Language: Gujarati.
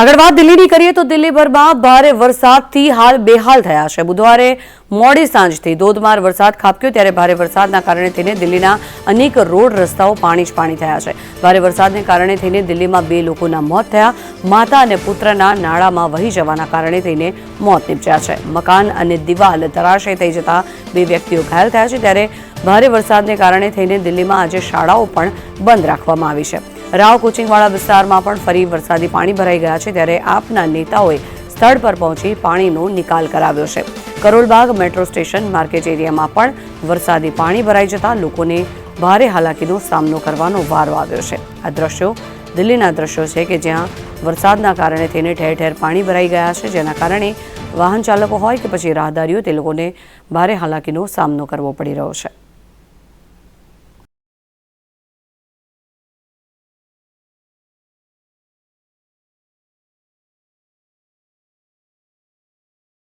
આગળ વાત દિલ્હીની કરીએ તો દિલ્હીભરમાં ભારે વરસાદથી હાલ બેહાલ થયા છે. બુધવારે મોડી સાંજથી ધોધમાર વરસાદ ખાબક્યો, ત્યારે ભારે વરસાદના કારણે થઈને દિલ્હીના અનેક રોડ રસ્તાઓ પાણી જ પાણી થયા છે. ભારે વરસાદને કારણે થઈને દિલ્હીમાં બે લોકોના મોત થયા. માતા અને પુત્રના નાળામાં વહી જવાના કારણે થઈને મોત નીપજ્યા છે. મકાન અને દિવાલ ધરાશય થઈ જતા બે વ્યક્તિઓ ઘાયલ થયા છે, ત્યારે ભારે વરસાદને કારણે થઈને દિલ્હીમાં આજે શાળાઓ પણ બંધ રાખવામાં આવી છે. રાવ કોચિંગવાળા વિસ્તારમાં પણ ફરી વરસાદી પાણી ભરાઈ ગયા છે ત્યારે આપના નેતાઓએ સ્થળ પર પહોંચી પાણીનો નિકાલ કરાવ્યો છે. કરોલબાગ મેટ્રો સ્ટેશન માર્કેટ એરિયામાં પણ વરસાદી પાણી ભરાઈ જતા લોકોને ભારે હાલાકીનો સામનો કરવાનો વારો આવ્યો છે. આ દ્રશ્યો દિલ્હીના દ્રશ્યો છે કે જ્યાં વરસાદના કારણે થઈને ઠેર ઠેર પાણી ભરાઈ ગયા છે, જેના કારણે વાહન ચાલકો હોય કે પછી રાહદારીઓ, તે લોકોને ભારે હાલાકીનો સામનો કરવો પડી રહ્યો છે.